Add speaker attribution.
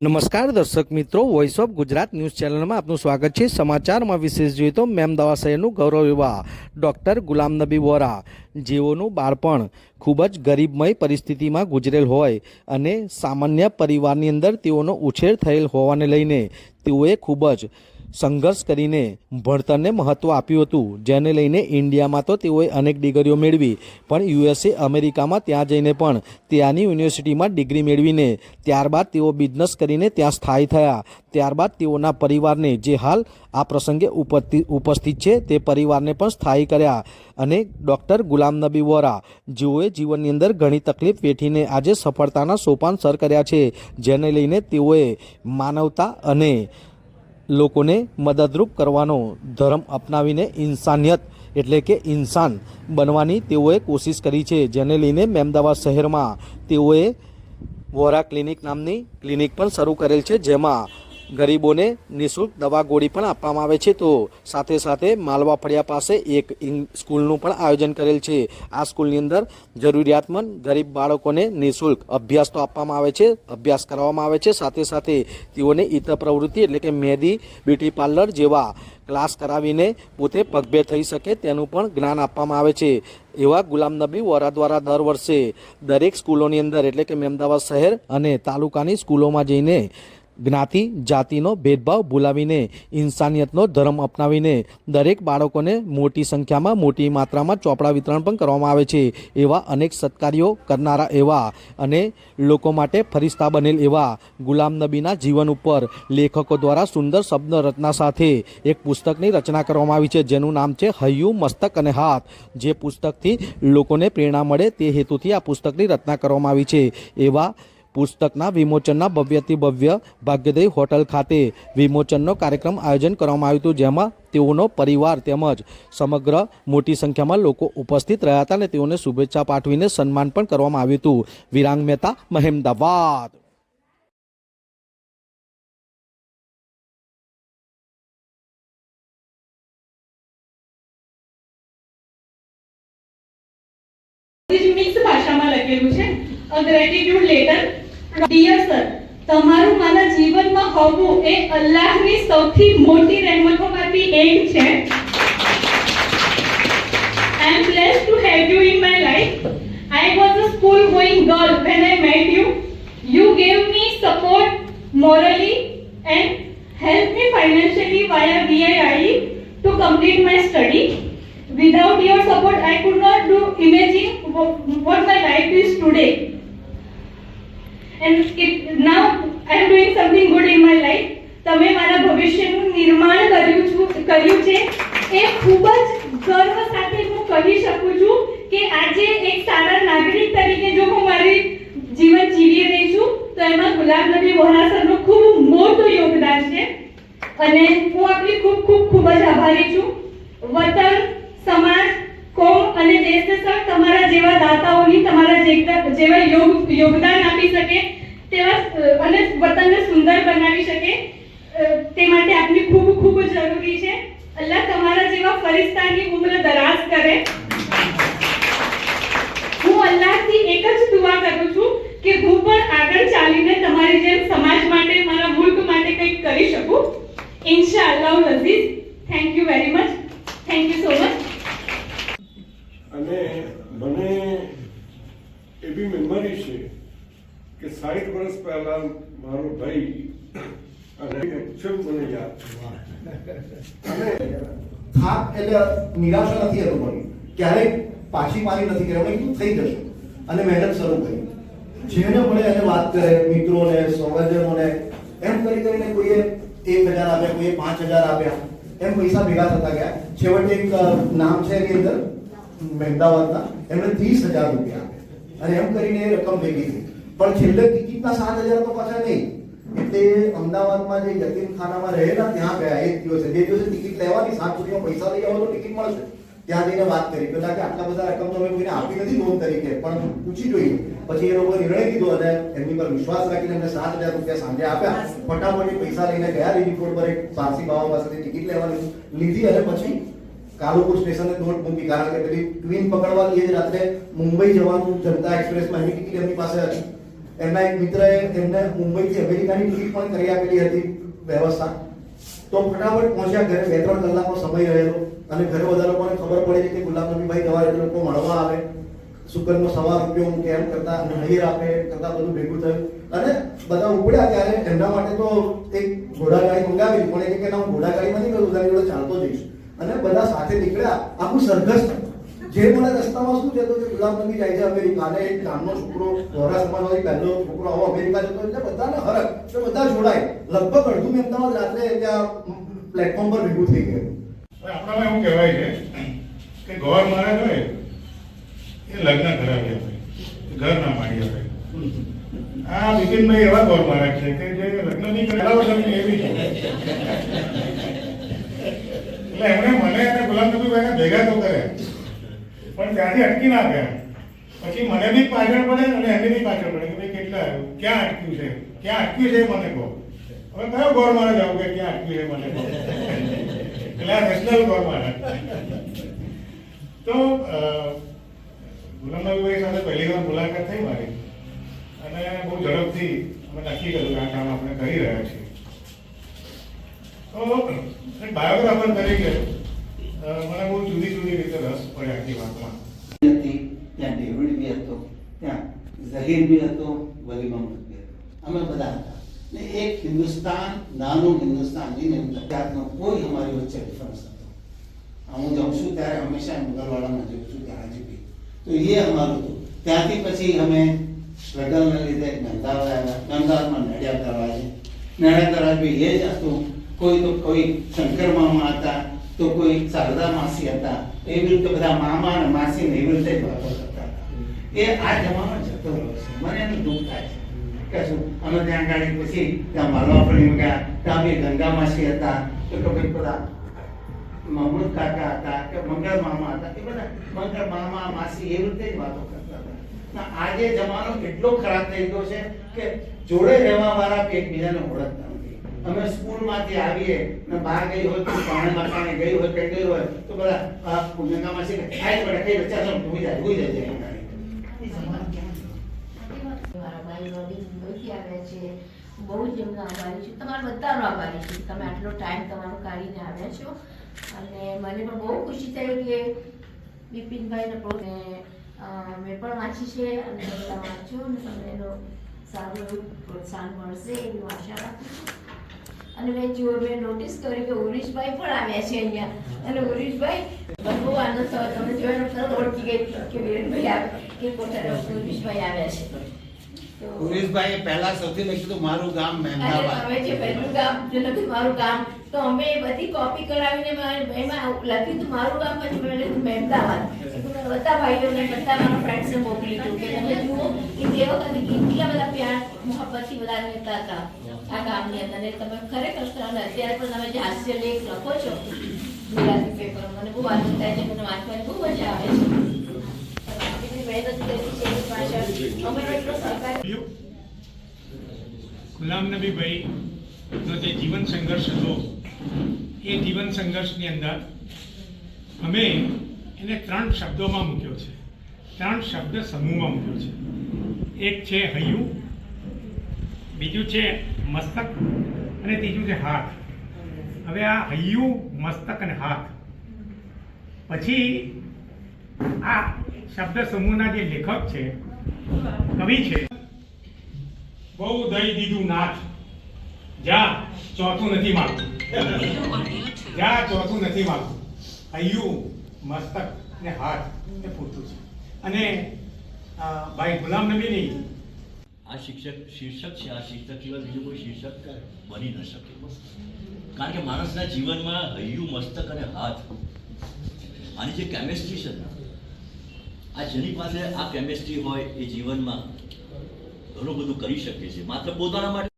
Speaker 1: નમસ્કાર દર્શક મિત્રો વોઇસ ઓફ ગુજરાત ન્યૂઝ ચેનલમાં આપનું સ્વાગત છે. સમાચારમાં વિશેષ જોઈએ તો મેમદાવા શહેરનું ગૌરવ એવા ડૉક્ટર ગુલામ નબી વોરા, જેઓનું બાળપણ ખૂબ જ ગરીબમય પરિસ્થિતિમાં ગુજરેલ હોય અને સામાન્ય પરિવારની અંદર તેઓનો ઉછેર થયેલ હોવાને લઈને તેઓએ ખૂબ જ સંઘર્ષ કરીને ભણતરને મહત્ત્વ આપ્યું હતું. જેને લઈને ઇન્ડિયામાં તો તેઓએ અનેક ડિગ્રીઓ મેળવી, પણ યુએસએ અમેરિકામાં ત્યાં જઈને પણ ત્યાંની યુનિવર્સિટીમાં ડિગ્રી મેળવીને, ત્યારબાદ તેઓ બિઝનેસ કરીને ત્યાં સ્થાયી થયા. ત્યારબાદ તેઓના પરિવારને જે હાલ આ પ્રસંગે ઉપસ્થિત છે, તે પરિવારને પણ સ્થાયી કર્યા અને ડૉક્ટર ગુલામ નબી વોરા, જેઓએ જીવનની અંદર ઘણી તકલીફ વેઠીને આજે સફળતાના સોપાન સર કર્યા છે. જેને લઈને તેઓએ માનવતા અને લોકોને મદદરૂપ કરવાનો ધર્મ અપનાવીને ઇન્સાનિયત એટલે કે ઇન્સાન બનવાની તેઓએ કોશિશ કરી છે. જેને લઈને મેમદાવાદ શહેરમાં તેઓએ વોરા ક્લિનિક નામની ક્લિનિક પણ શરૂ કરેલ છે, જેમાં ગરીબોને નિઃશુલ્ક દવા ગોળી પણ આપવામાં આવે છે. તો સાથે સાથે માલવા ફળિયા પાસે એક સ્કૂલનું પણ આયોજન કરેલ છે. આ સ્કૂલની અંદર જરૂરિયાતમંદ ગરીબ બાળકોને નિઃશુલ્ક અભ્યાસ તો આપવામાં આવે છે, અભ્યાસ કરાવવામાં આવે છે. સાથે સાથે તેઓને ઇતર પ્રવૃત્તિ એટલે કે મહેંદી, બ્યુટી પાર્લર જેવા ક્લાસ કરાવીને પોતે પગભેર થઈ શકે તેનું પણ જ્ઞાન આપવામાં આવે છે. એવા ગુલામ નબી વોરા દ્વારા દર વર્ષે દરેક સ્કૂલોની અંદર એટલે કે મહેમદાવાદ શહેર અને તાલુકાની સ્કૂલોમાં જઈને જ્ઞાતિ, જાતિનો ભેદભાવ ભૂલાવીને, ઇન્સાનિયતનો ધર્મ અપનાવીને દરેક બાળકોને મોટી સંખ્યામાં મોટી માત્રામાં ચોપડા વિતરણ પણ કરવામાં આવે છે. એવા અનેક સત્કાર્યો કરનારા એવા અને લોકો માટે ફરિસ્તા બનેલ એવા ગુલામ નબીના જીવન ઉપર લેખકો દ્વારા સુંદર શબ્દ રચના સાથે એક પુસ્તકની રચના કરવામાં આવી છે, જેનું નામ છે હૈયું મસ્તક અને હાથ. જે પુસ્તકથી લોકોને પ્રેરણા મળે તે હેતુથી આ પુસ્તકની રચના કરવામાં આવી છે. એવા પુસ્તકના વિમોચનના ભવ્યથી ભવ્ય ભાગ્યદય હોટલ ખાતે વિમોચનનો કાર્યક્રમ આયોજન કરવામાં આવ્યું હતું, જેમાં તેઓનો પરિવાર તેમજ સમગ્ર મોટી સંખ્યામાં લોકો ઉપસ્થિત રહ્યા હતા અને તેઓને શુભેચ્છા પાઠવીને સન્માન પણ કરવામાં આવ્યું હતું. વિરાંગ મહેતા, મહેમદાવાદ.
Speaker 2: ભાષામાં લેટર ડિયર સર તમારું મારા જીવનમાં હોવું એ અલ્લાહની સૌથી મોટી રહેમતોમાંથી એક છે I am blessed to have you in my life. I was a school going girl when I met you. You gave me support morally and helped me financially via VIIE to complete my study. Without your support, I could not do imagine wha- what my life is today. It, now I am doing something good in my life. તમે મારા ભવિષ્યનું નિર્માણ કર્યું છું કર્યું છે. એ ખૂબ જ ગર્વ સાથે હું કહી શકું છું કે આજે એક સારા નાગરિક તરીકે જો હું મારી જીવન જીવી રહી છું તો એમાં ગુલાબ નબી સરનું ખૂબ મોટું યોગદાન છે. અને હું આપની ખૂબ ખૂબ ખૂબ જ આભારી છું. વતન સમાજ અને દેશને સર તમારા જેવા દાતાઓની તમારા જેવા યોગદાન આપી શકે તેવા અને વતનને સુંદર બનાવી શકે તે માટે આપની ખૂબ ખૂબ જરૂરી છે. અલ્લાહ તમારા જેવા ફરિસ્તાની ઉમ્ર દરાજ કરે. હું અલ્લાહથી એક જ દુઆ કરું છું કે હું પણ આગળ ચાલીને તમારી જેમ સમાજ માટે, મારા મુલ્ક માટે કંઈક કરી શકું. ઇન્શાઅલ્લાહ Aziz thank you very much thank you so much
Speaker 3: અને મને એવી મેમરી છે કે સાઠ વર્ષ પહેલા મારો ભાઈ અને અક્ષર મને યાદ
Speaker 4: અને થાક એટલે નિરાશા નથી અનુભવી ક્યારેય પાછી પાણી નથી અમે કીધું થઈ જશે. અને મહેનત શરૂ કરી. જેને મળે એને વાત કરે, મિત્રોને સ્વજનોને એમ કરી કરીને કોઈએ એક હજાર આપ્યા, કોઈએ પાંચ હજાર આપ્યા. એમ પૈસા ભેગા થતા ગયા. છેવટે એક નામ છે એની અંદર? મહેમદાવાદના એમણે ત્રીસ હજાર રૂપિયા આપ્યા. અને એમ કરીને એ રકમ ભેગી થઈ. પણ છેલ્લે ટિકિટના સાત હજાર તો પાછા નહીં. એટલે અમદાવાદમાં જે યતીમખાનામાં રહેલા ત્યાં ગયા. એક દિવસે જે દિવસે ટિકિટ લેવાની, સાત સુધીમાં પૈસા લઈ આવો તો ટિકિટ મળશે. ત્યાં જઈને વાત કરી. પેલા કે આટલા બધા રકમ તમે કોઈને આપી નથી લોન તરીકે, પણ પૂછી જોઈએ. પછી એ લોકો નિર્ણય લીધો અને એમની પર વિશ્વાસ રાખીને એમને સાત હજાર રૂપિયા સાંજે આપ્યા. ફટાફટ પૈસા લઈને ગયા. રિપોર્ટ પર એક પારસી બાવા પાસેથી ટિકિટ લેવાની લીધી અને પછી કાલુપુર સ્ટેશને દોટ મૂકી, કારણ કે પેલી ટ્વિન પકડવાની એ જ રાત્રે મુંબઈ જવાનું જનતા એક્સપ્રેસમાં. એની ટિકિટ એમની પાસે હતી. એમના એક મિત્રએ એમને મુંબઈથી અમેરિકાની ટિકિટ પણ કરી આપેલી હતી વ્યવસ્થા. તો ફટાફટ પહોંચ્યા ઘરે. બે, ત્રણ કલાકનો સમય રહેલો અને ઘરે બધા લોકોને ખબર પડી કે ગુલાબ નબીભાઈ તમારે લોકો મળવા આવે. શુકરનો સવા રૂપિયો મૂકે, એમ કરતા નહીં આપે, કરતા બધું ભેગું થયું. અને બધા ઉપડ્યા ત્યારે એમના માટે તો એક ઘોડાગાડી મંગાવી પણ એ કે ના હું ઘોડાગાડી નથી કરું તારી જોડે ચાલતો જઈશ અને બધા સાથે નીકળ્યા. આખું સરઘસ. જે મને રસ્તામાં શું છે તો કે ગુલાબ નબી જાય છે અમેરિકા અને એક ગામનો છોકરો વોરા સમાજમાંથી પહેલો છોકરો આવો અમેરિકા જતો એટલે બધાને હરક એટલે બધા જોડાય. લગભગ અડધું અમદાવાદ રાત્રે ત્યાં પ્લેટફોર્મ પર ભેગું થઈ ગયું.
Speaker 5: આપણામાં એવું કહેવાય છે કે ગોર મહારાજ હોય એ લગ્ન કરાવી આપે. ઘર ના માડી આપે. આ બિપિનભાઈ એવા ગોર મહારાજ છે કે જે લગ્ન નહીં કરાવે એવી છે. એટલે એમણે મને અને નબીભાઈને ભેગા તો કર્યા. પણ ત્યાંથી અટકી ના ગયા. પછી મને બી પાછળ પડે અને એમને બી પાછળ પડે કે ભાઈ કેટલા આવ્યું? ક્યાં અટક્યું છે? ક્યાં અટક્યું છે મને કહો. હવે કયો ગોળ મારે જાવ કે ક્યાં અટક્યું છે મને કહો. એટલે આ નેશનલ ગોળ મારે. તો અ, ગુલામ નબીભાઈ સાથે પહેલી વાર મુલાકાત થઈ મારી. અને બહુ ઝડપથી અમે નક્કી કર્યું કે આ કામ આપણે કરી રહ્યા છીએ. તો એક બાયોગ્રાફર તરીકે મને બહુ જુદી જુદી રીતે રસ પડે આખી વાતમાં.
Speaker 6: ત્યાં ડેવિડ બી હતો, ત્યાં ઝહીર બી હતો, વલી મોહમ્મદ બી હતો. અમે બધા હતા. ને એક હિન્દુસ્તાન, નાનું હિન્દુસ્તાન, જેની અંદર જાતનો કોઈ અમારી વચ્ચે ડિફરન્સ હતો હું જાઉં છું ત્યારે હંમેશા મુગલવાડામાં જઉં છું, ત્યાં હજી બી. તો એ અમારું હતું. ત્યાંથી પછી અમે સ્ટ્રગલને લીધે અમદાવાદ આવ્યા અમદાવાદમાં નડિયાદ દરવાજે. નડિયાદ દરવાજ બી એ જ હતું. કોઈ તો કોઈ શંકર મામા હતા, તો કોઈ શારદા માસી હતા એવી રીતે બધા મામા અને માસી ને એવી રીતે વાતો કરતા હતા. એ આ જમાનો જતો રહ્યો છે. મને એનું દુઃખ થાય છે. કે શું? અમે ત્યાં ગાડી પછી ત્યાં માલવા પડી ગયા, ત્યાં બી ગંગા માસી હતા, તો ભાઈ બધા મહમૂદ કાકા હતા, કે મંગળ મામા હતા, એ બધા મંગળ મામા, માસી એવી રીતે જ વાતો કરતા હતા. આજે જમાનો એટલો ખરાબ થઈ ગયો છે કે જોડે રહેવા વાળા એકબીજાને ઓળખતા અમે સ્કૂલમાંથી આવીએ ને બહાર ગઈ હોય તો પાણી મકાને ગઈ હોય કે ગઈ હોય તો બધા ગંગા માસી કે આય પડે કઈ બચ્ચા સમ ભૂઈ જાય ભૂઈ જાય છે છે?
Speaker 7: છે. બહુ જ એમનો આભારી છું. તમારો બધાનો આભારી છું. તમે આટલો ટાઈમ તમારો કાઢીને આવ્યા છો. અને મને પણ બહુ ખુશી થઈ કે બિપિનભાઈને પણ મેં પણ વાંચી છે અને બધા વાંચ્યો વાંચો અને તમને એનો સારું એવું પ્રોત્સાહન મળશે એવી આશા રાખું છું. અને મેં જો મેં નોટિસ કરી કે ઉરીશભાઈ પણ આવ્યા છે અહીંયા. અને ઉરીશભાઈ બહુ આનંદ થયો તમે જોઈને ઓળખી ગઈ કે વિરેનભાઈ આવે કે પોતાના ઉરીશભાઈ આવ્યા છે. તો
Speaker 6: પહેલા સૌથી લખ્યું હતું મારું ગામ મહેમદાબાદ
Speaker 7: પહેલું ગામ, જે લખ્યું મારું ગામ, તો અમે બધી કોપી કરાવીને એમાં લખ્યું હતું, મારું ગામ પછી મેં લખ્યું મહેમદાબાદ મેં બધા ભાઈઓને મોકલી હતું કે તમે જુઓ બધા પ્યાર, મોહબ્બતથી બધા હતા આ તમે ખરેખર અત્યારે પણ તમે જે હાસ્ય લેખ છો, ગુજરાતી પેપર મને બહુ થાય છે, મને વાંચવાની બહુ મજા આવે છે. બધી મહેનત કરી એટલો
Speaker 8: ગુલામ નબીભાઈ, નો જે જીવન સંઘર્ષ હતો, એ જીવન સંઘર્ષની અંદર અમે એને ત્રણ શબ્દોમાં મૂક્યો છે. ત્રણ શબ્દ સમૂહમાં મૂક્યો છે. એક છે હૈયું, બીજું છે મસ્તક, અને ત્રીજું છે હાથ. હવે આ હૈયું, મસ્તક અને હાથ. પછી આ શબ્દ સમૂહના જે લેખક છે, કવિ છે, બહુ દઈ દીધું નાથ. જા, ચોથું નથી માગતું. જા, ચોથું નથી માગતું. હૈયું, મસ્તક ને હાથ એ પૂરતું છે. અને ભાઈ ગુલામ નબીની
Speaker 9: આ શિક્ષક, શીર્ષક છે, આ શિક્ષક સિવાય બીજું કોઈ શીર્ષક બની ન શકે. કારણ કે માણસના જીવનમાં હૈયું, મસ્તક અને હાથ, આની જે કેમેસ્ટ્રી છે ને આ જેની પાસે આ કેમેસ્ટ્રી હોય એ જીવનમાં ઘણું બધું કરી શકે છે. માત્ર પોતાના માટે